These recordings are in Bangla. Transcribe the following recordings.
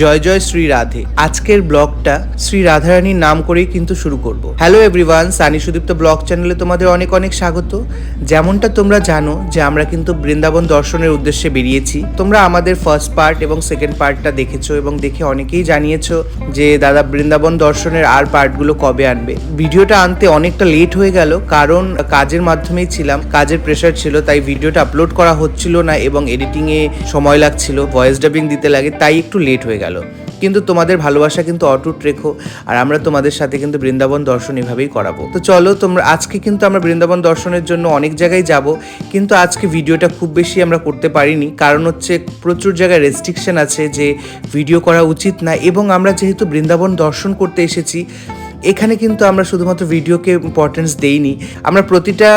জয় জয় শ্রী রাধে। আজকের ব্লগটা শ্রী রাধারানীর নাম করেই কিন্তু শুরু করব। Hello everyone Sunny Sudipta blog চ্যানেলে তোমাদের অনেক অনেক স্বাগত। যেমনটা তোমরা জানো যে আমরা কিন্তু বৃন্দাবন দর্শনের উদ্দেশ্যে বেরিয়েছি। তোমরা আমাদের ফার্স্ট পার্ট এবং সেকেন্ড পার্টটা দেখেছ এবং দেখে অনেকেই জানিয়েছো যে দাদা বৃন্দাবন দর্শনের আর পার্টগুলো কবে আনবে। ভিডিওটা আনতে অনেকটা লেট হয়ে গেল, কারণ কাজের মাধ্যমেই ছিলাম, কাজের প্রেশার ছিল, তাই ভিডিওটা আপলোড করা হচ্ছিল না এবং এডিটিংয়ে সময় লাগছিল ভয়েস ডাবিং দিতে লাগে, তাই একটু লেট হয়ে গেল। কিন্তু তোমাদের ভালোবাসা কিন্তু অটুট রেখো, আর আমরা তোমাদের সাথে কিন্তু বৃন্দাবন দর্শন এভাবেই করাবো। তো চলো তোমরা, আজকে কিন্তু আমরা বৃন্দাবন দর্শনের জন্য অনেক জায়গায় যাব, কিন্তু আজকে ভিডিওটা খুব বেশি আমরা করতে পারিনি। কারণ হচ্ছে প্রচুর জায়গায় রেস্ট্রিকশন আছে যে ভিডিও করা উচিত না, এবং আমরা যেহেতু বৃন্দাবন দর্শন করতে এসেছি এখানে কিন্তু আমরা শুধুমাত্র ভিডিওকে ইম্পর্টেন্স দেইনি। আমরা প্রতিটা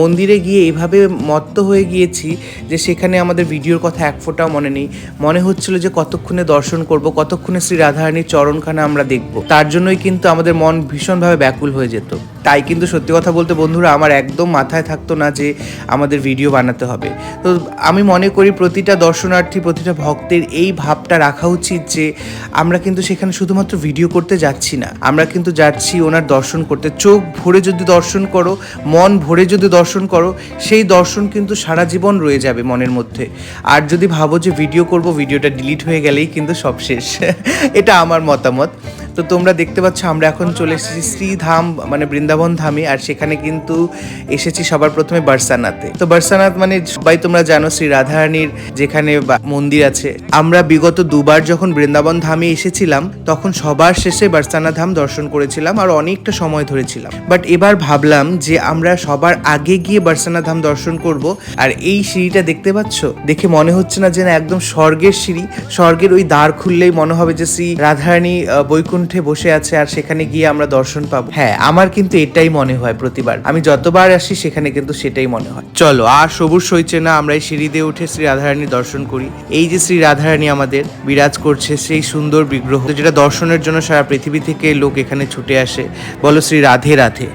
মন্দিরে গিয়ে এভাবে মত্ত হয়ে গিয়েছি যে সেখানে আমাদের ভিডিওর কথা এক ফোঁটাও মনে নেই। মনে হচ্ছিল যে কতক্ষণে দর্শন করব, কতক্ষণে শ্রী রাধারানীর চরণখানা আমরা দেখব। তার জন্যই কিন্তু আমাদের মন ভীষণভাবে ব্যাকুল হয়ে যেত। তাই কিন্তু সত্যি কথা বলতে বন্ধুরা, আমার একদম মাথায় থাকতো না যে আমাদের ভিডিও বানাতে হবে। তো আমি মনে করি প্রতিটা দর্শনার্থী, প্রতিটা ভক্তের এই ভাবটা রাখা উচিত যে আমরা কিন্তু সেখানে শুধুমাত্র ভিডিও করতে যাচ্ছি না। আমরা কিন্তু যাচ্ছি ওনার দর্শন করতে। চোখ ভরে যদি দর্শন করো, মন ভরে যদি দর্শন করো, সেই দর্শন কিন্তু সারা জীবন রয়ে যাবে মনের মধ্যে। আর যদি ভাবো যে ভিডিও করব ভিডিওটা ডিলিট হয়ে গেলেই কিন্তু সব শেষ। এটা আমার মতামত। তো তোমরা দেখতে পাচ্ছ আমরা এখন চলে এসেছি শ্রীধাম মানে বৃন্দাবন ধামে আর সেখানে কিন্তু এসেছি সবার প্রথমে বার্সানাতে। তো বার্সানাথ মানে সবাই তোমরা জানো শ্রী রাধারানীর যেখানে মন্দির আছে। আমরা বিগত দুবার যখন বৃন্দাবন ধামে এসেছিলাম তখন সবার শেষে বার্সানা ধাম দর্শন করেছিলাম আর অনেকটা সময় ধরেছিলাম। বাট এবার ভাবলাম যে আমরা সবার আগে গিয়ে বার্সানা ধাম দর্শন করব আর এই সিঁড়িটা দেখতে পাচ্ছ? দেখে মনে হচ্ছে না যে না একদম স্বর্গের সিঁড়ি। স্বর্গের ওই দ্বার খুললেই মনে হবে যে শ্রী রাধারানী আহ, বৈকুণ্ঠে বসে আছে আর সেখানে গিয়ে আমরা দর্শন পাবো। হ্যাঁ আমার কিন্তু এটাই মনে হয় প্রতিবার। আমি যতবার আসি, সেখানে কিন্তু সেটাই মনে হয়। চলো, আর সবুজ সইছে না, আমরা এই সিঁড়ি দিয়ে উঠে শ্রী রাধারানীর দর্শন করি। এই যে শ্রী রাধারানী আমাদের বিরাজ করছে, সেই সুন্দর বিগ্রহ। যেটা দর্শনের জন্য সারা পৃথিবী থেকে লোক এখানে ছুটে আসে। বলো শ্রী রাধে রাধে।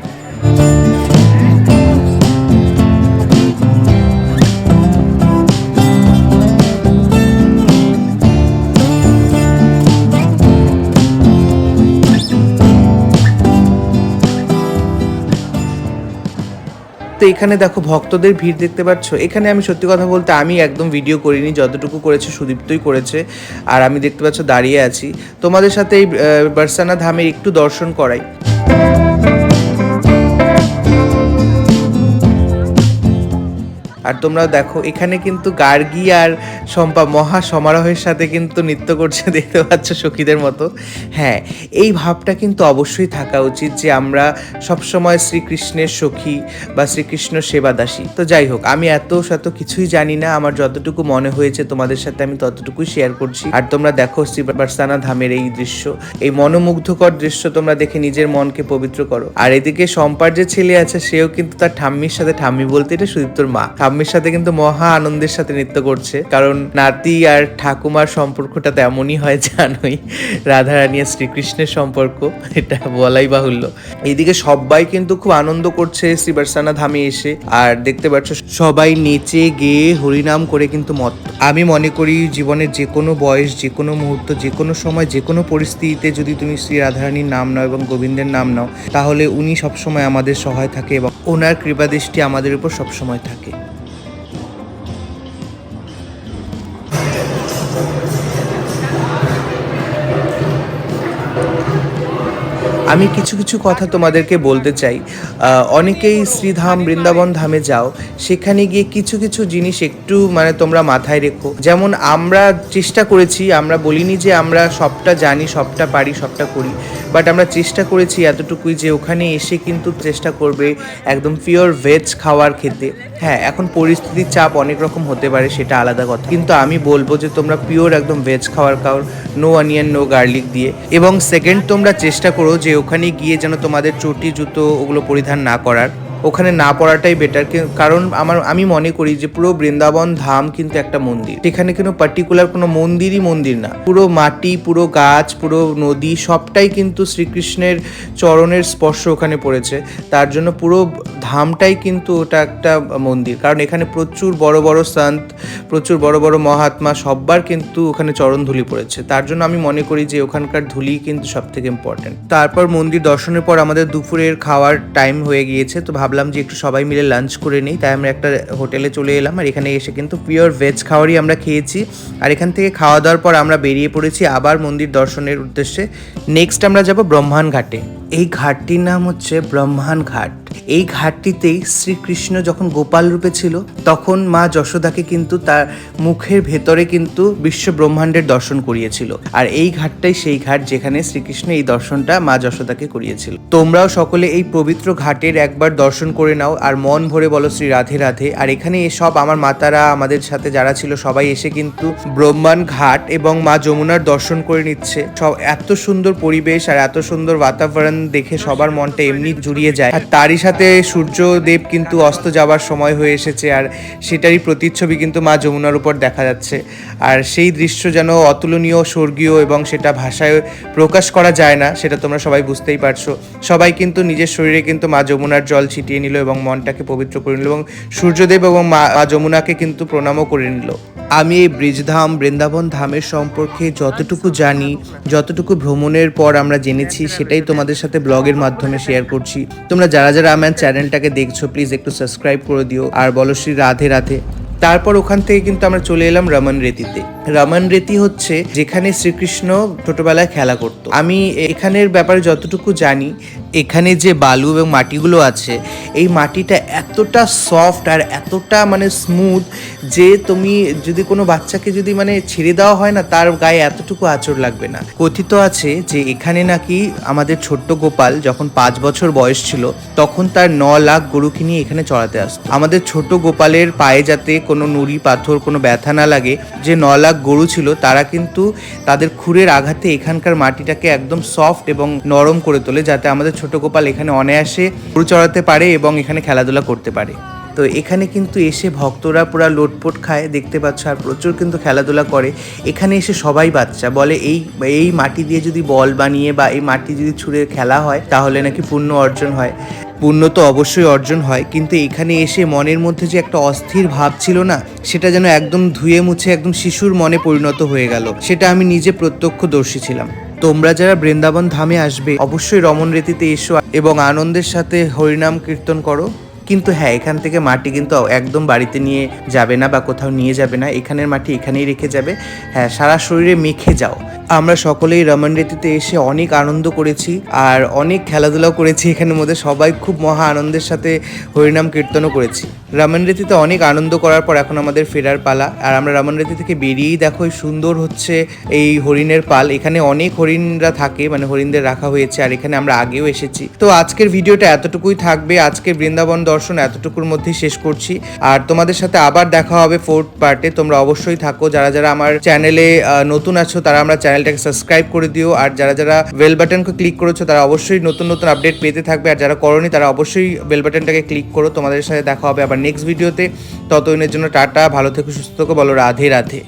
তো এখানে দেখো ভক্তদের ভিড় দেখতে পাচ্ছ। এখানে আমি সত্যি কথা বলতে আমি একদম ভিডিও করিনি, যতটুকু করেছে সুদীপ্তই করেছে। আর আমি দেখতে পাচ্ছ দাঁড়িয়ে আছি। তোমাদের সাথে এই বার্সানা ধামের একটু দর্শন করাই। আর তোমরা দেখো, এখানে কিন্তু গার্গী আর শম্পা মহা সমারোহের সাথে কিন্তু নৃত্য করছে, দেখতে পাচ্ছ সখীদের মতো। হ্যাঁ এই ভাবটা কিন্তু অবশ্যই থাকা উচিত যে আমরা সবসময় শ্রীকৃষ্ণের সখী বা শ্রীকৃষ্ণ সেবাদাসী। তো যাই হোক, আমি এত শত কিছুই জানি না, আমার যতটুকু মনে হয়েছে তোমাদের সাথে আমি ততটুকুই শেয়ার করছি। আর তোমরা দেখো শ্রী বার্সানা ধামের এই দৃশ্য, এই মনোমুগ্ধকর দৃশ্য তোমরা দেখে নিজের মনকে পবিত্র করো। আর এদিকে সম্পার যে ছেলে আছে, সেও কিন্তু তার ঠাম্মির সাথে ঠাম্মি বলতে এটা সুদীপ্তর মা। ঠাম্মির সাথে কিন্তু মহা আনন্দের সাথে নৃত্য করছে। কারণ নাতি আর ঠাকুমার সম্পর্কটা তেমনই হয় জানোই। রাধারানী আর শ্রীকৃষ্ণের সম্পর্ক, এটা বলাই বাহুল্য। এইদিকে সবাই কিন্তু খুব আনন্দ করছে শ্রী বার্সানা ধামে এসে। আর দেখতে পাচ্ছ, সবাই নেচে, গেয়ে, হরিনাম করে কিন্তু মত আমি মনে করি জীবনের যে কোনো বয়স, যে কোনো মুহূর্ত, যে কোনো সময়, যে কোনো পরিস্থিতিতে যদি তুমি শ্রী রাধারানীর নাম নাও এবং গোবিন্দের নাম নাও, তাহলে উনি সবসময় আমাদের সহায় থাকে এবং ওনার কৃপাদৃষ্টি আমাদের উপর সবসময় থাকে। আমি কিছু কিছু কথা তোমাদেরকে বলতে চাই। অনেকেই শ্রীধাম বৃন্দাবন ধামে যাও, সেখানে গিয়ে কিছু কিছু জিনিস একটু মানে তোমরা মাথায় রেখো। যেমন আমরা চেষ্টা করেছি, আমরা বলিনি যে আমরা সবটা জানি, সবটা পারি, সবটা করি। বাট আমরা চেষ্টা করেছি এতটুকুই যে ওখানে এসে কিন্তু চেষ্টা করবে একদম পিওর ভেজ খাওয়ার খেতে। হ্যাঁ এখন পরিস্থিতির চাপ অনেক রকম হতে পারে, সেটা আলাদা কথা। কিন্তু আমি বলব যে তোমরা পিওর একদম ভেজ খাওয়ার খাও নো অনিয়ন নো গার্লিক দিয়ে। এবং সেকেন্ড তোমরা চেষ্টা করো যে ওখানে গিয়ে যেন তোমাদের চটি, জুতো ওগুলো পরিধান না করার। ওখানে না পড়াটাই বেটার কারণ আমার, আমি মনে করি যে পুরো বৃন্দাবন ধাম কিন্তু একটা মন্দির। সেখানে কোনো পার্টিকুলার কোনো মন্দিরই মন্দির না। পুরো মাটি, পুরো গাছ, পুরো নদী, সবটাই কিন্তু শ্রীকৃষ্ণের চরণের স্পর্শ ওখানে পড়েছে। তার জন্য পুরো ধামটাই কিন্তু ওটা একটা মন্দির। কারণ এখানে প্রচুর বড় বড় সন্ত, প্রচুর বড় বড় মহাত্মা সব্বার কিন্তু ওখানে চরণ ধুলি পড়েছে। তার জন্য আমি মনে করি যে ওখানকার ধুলি কিন্তু সব থেকে ইম্পর্টেন্ট তারপর মন্দির দর্শনের পর আমাদের দুপুরের খাওয়ার টাইম হয়ে গিয়েছে, তো ভাবলাম যে একটু সবাই মিলে লাঞ্চ করে নিই, তাই আমরা একটা হোটেলে চলে এলাম আর এখানে এসে কিন্তু পিওর ভেজ খাওয়ারই আমরা খেয়েছি। আর এখান থেকে খাওয়া দাওয়ার পর আমরা বেরিয়ে পড়েছি আবার মন্দির দর্শনের উদ্দেশ্যে। নেক্সট আমরা যাব ব্রহ্মাণ ঘাটে। এই ঘাটটির নাম হচ্ছে ব্রহ্মাণ ঘাট। এই ঘাটটিতেই শ্রীকৃষ্ণ যখন গোপাল রূপে ছিল, তখন মা যশোদাকে কিন্তু তার মুখের ভেতরে কিন্তু বিশ্ব ব্রহ্মাণ্ডের দর্শন করিয়েছিল। আর এই ঘাটটাই সেই ঘাট যেখানে শ্রীকৃষ্ণ এই দর্শনটা মা যশোদাকে করিয়েছিল। তোমরাও সকলে এই পবিত্র ঘাটের একবার দর্শন করে নাও আর মন ভরে বলো শ্রী রাধে রাধে। আর এখানে সব আমার মাতারা, আমাদের সাথে যারা ছিল, সবাই এসে কিন্তু ব্রহ্মাণ ঘাট এবং মা যমুনার দর্শন করে নিচ্ছে। সব এত সুন্দর পরিবেশ আর এত সুন্দর বাতাবরণ দেখে সবার মনটা এমনি জুড়িয়ে যায়। আর তারই সাথে সূর্যদেব কিন্তু অস্ত যাওয়ার সময় হয়ে এসেছে আর সেটারই প্রতিচ্ছবি কিন্তু মা যমুনার উপর দেখা যাচ্ছে। আর সেই দৃশ্য যেন অতুলনীয়, স্বর্গীয় এবং সেটা ভাষায় প্রকাশ করা যায় না, সেটা তোমরা সবাই বুঝতেই পারছ। সবাই কিন্তু নিজের শরীরে কিন্তু মা যমুনার জল ছিটিয়ে নিল এবং মনটাকে পবিত্র করে নিল এবং সূর্যদেব এবং মা যমুনাকে কিন্তু প্রণামও করে নিল। আমি এই ব্রিজধাম বৃন্দাবন ধামের সম্পর্কে যতটুকু জানি, যতটুকু ভ্রমণের পর আমরা জেনেছি, সেটাই তোমাদের সাথে ব্লগের মাধ্যমে শেয়ার করছি। তোমরা যারা যারা আমার চ্যানেলটাকে দেখছ প্লিজ একটু সাবস্ক্রাইব করে দিও, আর বলো শ্রী রাধে রাধে। তারপর ওখান থেকে কিন্তু আমরা চলে এলাম রমন রেতিতে। রমন রেতি হচ্ছে যেখানে শ্রীকৃষ্ণ ছোটবেলায় খেলা করত। আমি এখানের ব্যাপারে যতটুকু জানি, এখানে যে বালু এবং মাটিগুলো আছে, এই মাটিটা এতটা সফট আর এতটা মানে স্মুথ যে তুমি যদি কোনো বাচ্চাকে যদি মানে ছেড়ে দেওয়া হয় না, তার গায়ে এতটুকু আচর লাগবে না। কথিত আছে যে এখানে নাকি আমাদের ছোট্ট গোপাল যখন পাঁচ বছর বয়স ছিল, তখন তার ন লাখ গরুকে নিয়ে এখানে চড়াতে আসতো। আমাদের ছোট গোপালের পায়ে যাতে কোনো নুড়ি, পাথর, কোনো ব্যথা না লাগে, যে ন লাখ গরু ছিল, তারা কিন্তু তাদের খুরের আঘাতে এখানকার মাটিটাকে একদম সফট এবং নরম করে তোলে যাতে আমাদের ছোট গোপাল এখানে অনায়াসে গরু চড়াতে পারে এবং এখানে খেলাধুলা করতে পারে। তো এখানে কিন্তু এসে ভক্তরা পুরা লোটপোট খায়, দেখতে পাচ্ছ, আর প্রচুর কিন্তু খেলাধুলা করে। এখানে এসে সবাই বাচ্চা বলে, এই এই মাটি দিয়ে যদি বল বানিয়ে বা এই মাটি যদি ছুঁড়ে খেলা হয়, তাহলে নাকি পুণ্য অর্জন হয়। পুণ্য তো অবশ্যই অর্জন হয়, কিন্তু এখানে এসে মনের মধ্যে যে একটা অস্থির ভাব ছিল না, সেটা যেন একদম ধুয়ে মুছে একদম শিশুর মনে পরিণত হয়ে গেল, সেটা আমি নিজে প্রত্যক্ষদর্শী ছিলাম। তোমরা যারা বৃন্দাবন ধামে আসবে, অবশ্যই রমণ রীতিতে এসো এবং আনন্দের সাথে হরিনাম কীর্তন করো। কিন্তু হ্যাঁ এখান থেকে মাটি কিন্তু একদম বাড়িতে নিয়ে যাবে না বা কোথাও নিয়ে যাবে না। এখানের মাটি এখানেই রেখে যাবে। হ্যাঁ সারা শরীরে মেখে যাও। আমরা সকলেই রমন রীতিতে এসে অনেক আনন্দ করেছি আর অনেক খেলাধুলাও করেছি। এখানের মধ্যে সবাই খুব মহা আনন্দের সাথে হরিনাম কীর্তনও করেছি। রমন রেতিতে অনেক আনন্দ করার পর এখন আমাদের ফেরার পালা। আর আমরা রমন রেতি থেকে বেরিয়েই দেখো সুন্দর হচ্ছে এই হরিণের পাল। এখানে অনেক হরিণরা থাকে মানে হরিণদের রাখা হয়েছে, আর এখানে আমরা আগেও এসেছি। তো আজকের ভিডিওটা এতটুকুই থাকবে। আজকে বৃন্দাবন দর্শন এতটুকুর মধ্যেই শেষ করছি। আর তোমাদের সাথে আবার দেখা হবে ফোর্থ পার্টে তোমরা অবশ্যই থাকো। যারা যারা আমার চ্যানেলে নতুন আছো, তারা আমরা চ্যানেলটাকে সাবস্ক্রাইব করে দিও। আর যারা যারা বেল বাটনকে ক্লিক করেছ, তারা অবশ্যই নতুন নতুন আপডেট পেতে থাকবে। আর যারা করনি, তারা অবশ্যই বেল বাটনটাকে ক্লিক করো। তোমাদের সাথে দেখা হবে আবার নেক্সট ভিডিওতে ততদিনের জন্য টাটা ভালো থেকো সুস্থ থেকো বলো রাধে রাধে।